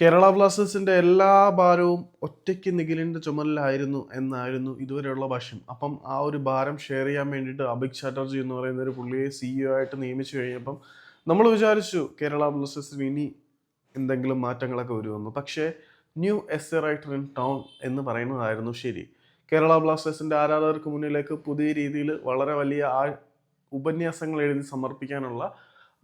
കേരള ബ്ലാസ്റ്റേഴ്സിന്റെ എല്ലാ ഭാരവും ഒറ്റയ്ക്ക് നിഖിലിന്റെ ചുമലിലായിരുന്നു എന്നായിരുന്നു ഇതുവരെയുള്ള ഭാഷ്യം. അപ്പം ആ ഒരു ഭാരം ഷെയർ ചെയ്യാൻ വേണ്ടിയിട്ട് അഭിക് ചാറ്റർജി എന്ന് പറയുന്ന ഒരു പുള്ളിയെ സിഇഒ ആയിട്ട് നിയമിച്ചു കഴിഞ്ഞപ്പം നമ്മൾ വിചാരിച്ചു കേരള ബ്ലാസ്റ്റേഴ്സിന് ഇനി എന്തെങ്കിലും മാറ്റങ്ങളൊക്കെ വരുമെന്ന്. പക്ഷേ new S A writer in town എന്ന് പറയുന്നതായിരുന്നു ശരി. കേരള ബ്ലാസ്റ്റേഴ്സിന്റെ ആരാധകർക്ക് മുന്നിലേക്ക് പുതിയ രീതിയിൽ വളരെ വലിയ ആ ഉപന്യാസങ്ങൾ എഴുതി സമർപ്പിക്കാനുള്ള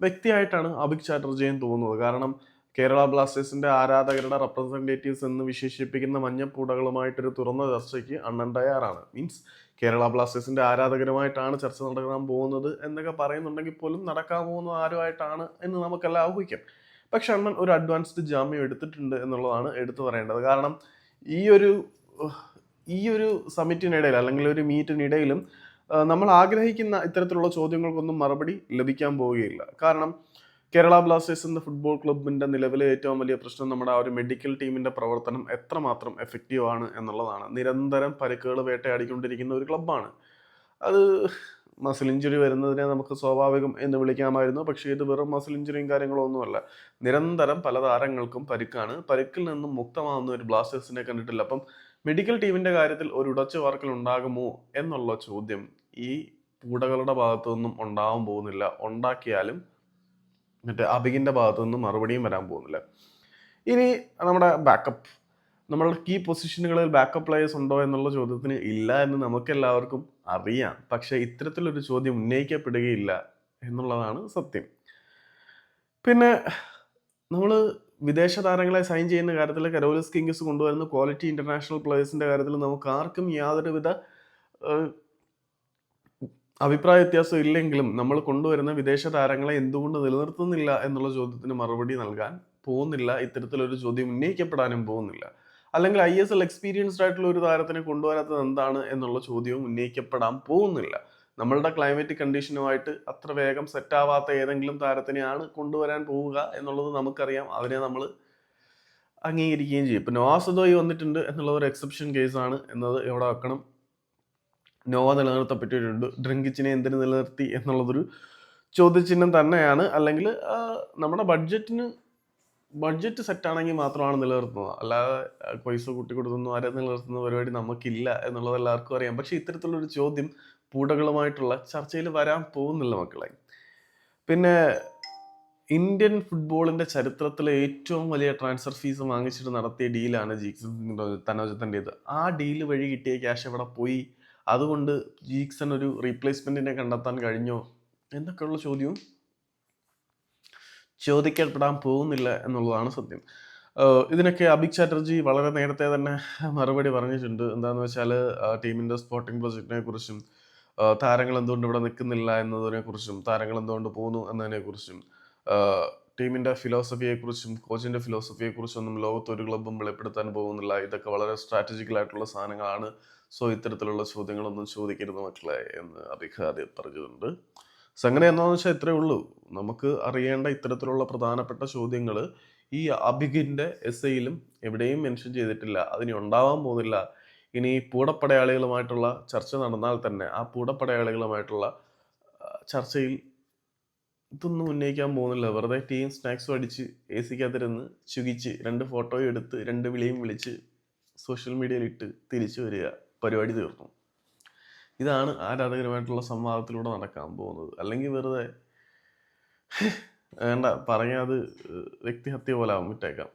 വ്യക്തിയായിട്ടാണ് അഭിക് ചാറ്റർജിയും തോന്നുന്നത്. കാരണം കേരള ബ്ലാസ്റ്റേഴ്സിന്റെ ആരാധകരുടെ റെപ്രസെന്റേറ്റീവ്സ് എന്ന് വിശേഷിപ്പിക്കുന്ന മഞ്ഞപ്പൂടകളുമായിട്ടൊരു തുറന്ന ചർച്ചയ്ക്ക് അണ്ണൻ തയ്യാറാണ്. മീൻസ് കേരള ബ്ലാസ്റ്റേഴ്സിന്റെ ആരാധകരുമായിട്ടാണ് ചർച്ച നടക്കാൻ പോകുന്നത് എന്നൊക്കെ പറയുന്നുണ്ടെങ്കിൽ പോലും നടക്കാൻ പോകുന്ന ആരുമായിട്ടാണ് എന്ന് നമുക്കെല്ലാം ഊഹിക്കാം. പക്ഷെ അണ്ണൻ ഒരു അഡ്വാൻസ്ഡ് ജാമ്യം എടുത്തിട്ടുണ്ട് എന്നുള്ളതാണ് എടുത്തു പറയേണ്ടത്. കാരണം ഈ ഒരു ഈ ഒരു സമിറ്റിനിടയിൽ അല്ലെങ്കിൽ ഒരു മീറ്റിനിടയിലും നമ്മൾ ആഗ്രഹിക്കുന്ന ഇത്തരത്തിലുള്ള ചോദ്യങ്ങൾക്കൊന്നും മറുപടി ലഭിക്കാൻ പോവുകയില്ല. കാരണം കേരള ബ്ലാസ്റ്റേഴ്സ് എന്ന ഫുട്ബോൾ ക്ലബിന്റെ നിലവിലെ ഏറ്റവും വലിയ പ്രശ്നം നമ്മുടെ ആ ഒരു മെഡിക്കൽ ടീമിന്റെ പ്രവർത്തനം എത്രമാത്രം എഫക്റ്റീവ് ആണ് എന്നുള്ളതാണ്. നിരന്തരം പരുക്കുകൾ വേട്ടയാടിക്കൊണ്ടിരിക്കുന്ന ഒരു ക്ലബ്ബാണ് അത് മസിൽ ഇഞ്ചുറി വരുന്നതിനെ നമുക്ക് സ്വാഭാവികം എന്ന് വിളിക്കാമായിരുന്നു. പക്ഷേ ഇത് വെറും മസിൽ ഇഞ്ചുറിയും കാര്യങ്ങളോ ഒന്നുമല്ല. നിരന്തരം പല താരങ്ങൾക്കും പരിക്കാണ്. പരിക്കിൽ നിന്നും മുക്തമാകുന്ന ഒരു ബ്ലാസ്റ്റേഴ്സിനെ കണ്ടിട്ടില്ല. അപ്പം മെഡിക്കൽ ടീമിന്റെ കാര്യത്തിൽ ഒരു ഉടച്ചു വാർക്കൽ ഉണ്ടാകുമോ എന്നുള്ള ചോദ്യം ഈ പൂടകളുടെ ഭാഗത്തു നിന്നും ഉണ്ടാവാൻ പോകുന്നില്ല. ഉണ്ടാക്കിയാലും മറ്റേ അബിഗിന്റെ ഭാഗത്തു നിന്ന് മറുപടിയും വരാൻ പോകുന്നില്ല. ഇനി നമ്മുടെ ബാക്കപ്പ് നമ്മളുടെ കീ പൊസിഷനുകളിൽ ബാക്കപ്പ് പ്ലേയേഴ്സ് ഉണ്ടോ എന്നുള്ള ചോദ്യത്തിന് ഇല്ല എന്ന് നമുക്ക് എല്ലാവർക്കും അറിയാം. പക്ഷേ ഇത്തരത്തിലൊരു ചോദ്യം ഉന്നയിക്കപ്പെടുകയില്ല എന്നുള്ളതാണ് സത്യം. പിന്നെ നമ്മൾ വിദേശ താരങ്ങളെ സൈൻ ചെയ്യുന്ന കാര്യത്തിൽ കരോലിസ് കിങ്സ് കൊണ്ടുവരുന്ന ക്വാളിറ്റി ഇന്റർനാഷണൽ പ്ലേയേഴ്സിന്റെ കാര്യത്തിൽ നമുക്ക് ആർക്കും യാതൊരുവിധ അഭിപ്രായ വ്യത്യാസം ഇല്ലെങ്കിലും നമ്മൾ കൊണ്ടുവരുന്ന വിദേശ താരങ്ങളെ എന്തുകൊണ്ട് നിലനിർത്തുന്നില്ല എന്നുള്ള ചോദ്യത്തിന് മറുപടി നൽകാൻ പോകുന്നില്ല. ഇത്തരത്തിലൊരു ചോദ്യം ഉന്നയിക്കപ്പെടാനും പോകുന്നില്ല. അല്ലെങ്കിൽ ഐ എസ് എൽ എക്സ്പീരിയൻസ്ഡ് ആയിട്ടുള്ള ഒരു താരത്തിനെ കൊണ്ടുവരാത്തത് എന്താണ് എന്നുള്ള ചോദ്യവും ഉന്നയിക്കപ്പെടാൻ പോകുന്നില്ല. നമ്മളുടെ ക്ലൈമറ്റ് കണ്ടീഷനുമായിട്ട് അത്ര വേഗം സെറ്റ് ആവാത്ത ഏതെങ്കിലും താരത്തിനെയാണ് കൊണ്ടുവരാൻ പോവുക എന്നുള്ളത് നമുക്കറിയാം. അതിനെ നമ്മൾ അംഗീകരിക്കുകയും ചെയ്യും. ഇപ്പം നോവാസദോയി വന്നിട്ടുണ്ട് എന്നുള്ള ഒരു എക്സെപ്ഷൻ കേസാണ് എന്നത് ഇവിടെ വെക്കണം? നോവ നിലനിർത്തപ്പെട്ടിട്ടുണ്ട് ഡ്രിങ്കിച്ചിനെ എന്തിനു നിലനിർത്തി എന്നുള്ളതൊരു ചോദ്യചിഹ്നം തന്നെയാണ്. അല്ലെങ്കിൽ നമ്മുടെ ബഡ്ജറ്റിന് ബഡ്ജറ്റ് സെറ്റാണെങ്കിൽ മാത്രമാണ് നിലനിർത്തുന്നത്. അല്ലാതെ പൈസ കൂട്ടി കൊടുക്കുന്നു ആരെ നിലനിർത്തുന്ന പരിപാടി നമുക്കില്ല എന്നുള്ളത് എല്ലാവർക്കും അറിയാം. പക്ഷേ ഇത്തരത്തിലുള്ളൊരു ചോദ്യം പൂടകളുമായിട്ടുള്ള ചർച്ചയിൽ വരാൻ പോകുന്നില്ല മക്കളെ. പിന്നെ ഇന്ത്യൻ ഫുട്ബോളിന്റെ ചരിത്രത്തിലെ ഏറ്റവും വലിയ ട്രാൻസ്ഫർ ഫീസ് വാങ്ങിച്ചിട്ട് നടത്തിയ ഡീലാണ് ജീക്സൺ തനോജത്തിന്റെത് ആ ഡീൽ വഴി കിട്ടിയ ക്യാഷ് എവിടെ പോയി? അതുകൊണ്ട് ജീക്സൺ ഒരു റീപ്ലേസ്മെന്റിനെ കണ്ടെത്താൻ കഴിഞ്ഞോ എന്നൊക്കെയുള്ള ചോദ്യവും ചോദിക്കപ്പെടാൻ പോകുന്നില്ല എന്നുള്ളതാണ് സത്യം. ഇതിനൊക്കെ അഭിക് ചാറ്റർജി വളരെ നേരത്തെ തന്നെ മറുപടി പറഞ്ഞിട്ടുണ്ട്. എന്താന്ന് വെച്ചാൽ ടീമിന്റെ സ്പോർട്ടിംഗ് പ്രൊജക്റ്റിനെ കുറിച്ചും താരങ്ങൾ എന്തുകൊണ്ട് ഇവിടെ നിൽക്കുന്നില്ല എന്നതിനെ കുറിച്ചും താരങ്ങൾ എന്തുകൊണ്ട് പോകുന്നു എന്നതിനെ കുറിച്ചും ടീമിന്റെ കോച്ചിന്റെ ഫിലോസഫിയെക്കുറിച്ചും ഫിലോസഫിയെക്കുറിച്ചും ഒന്നും ലോകത്ത് ഒരു ക്ലബും വെളിപ്പെടുത്താൻ പോകുന്നില്ല. ഇതൊക്കെ വളരെ സ്ട്രാറ്റജിക്കൽ ആയിട്ടുള്ള സാധനങ്ങളാണ്. സോ ഇത്തരത്തിലുള്ള ചോദ്യങ്ങളൊന്നും ചോദിക്കരുത് മക്കളെ എന്ന് അഭിഖ് ആദ്യം പറഞ്ഞിട്ടുണ്ട്. സംഗതി എന്താണെന്ന് വെച്ചാൽ ഇത്രയേ ഉള്ളൂ. നമുക്ക് അറിയേണ്ട ഇത്തരത്തിലുള്ള പ്രധാനപ്പെട്ട ചോദ്യങ്ങൾ ഈ അഭിഗിന്റെ എസ് ഐയിലും എവിടെയും മെൻഷൻ ചെയ്തിട്ടില്ല. അതിനി ഉണ്ടാവാൻ പോകുന്നില്ല. ഇനി പൂടപ്പടയാളികളുമായിട്ടുള്ള ചർച്ച നടന്നാൽ തന്നെ ആ പൂടപ്പടയാളികളുമായിട്ടുള്ള ചർച്ചയിൽ ഇതൊന്നും ഉന്നയിക്കാൻ പോകുന്നില്ല. വെറുതെ ടീം സ്നാക്സും അടിച്ച് എ സിക്കകത്തിരുന്ന് ചുകിച്ച് രണ്ട് ഫോട്ടോയും എടുത്ത് രണ്ട് വിളിയും വിളിച്ച് സോഷ്യൽ മീഡിയയിൽ ഇട്ട് തിരിച്ചു വരിക. പരിപാടി തീർന്നു. ഇതാണ് ആരാധകരുമായിട്ടുള്ള സംവാദത്തിലൂടെ നടക്കാൻ പോകുന്നത്. അല്ലെങ്കിൽ വെറുതെ വേണ്ട പറഞ്ഞാൽ അത് വ്യക്തിഹത്യ പോലെ ആവും വിട്ടേക്കാം.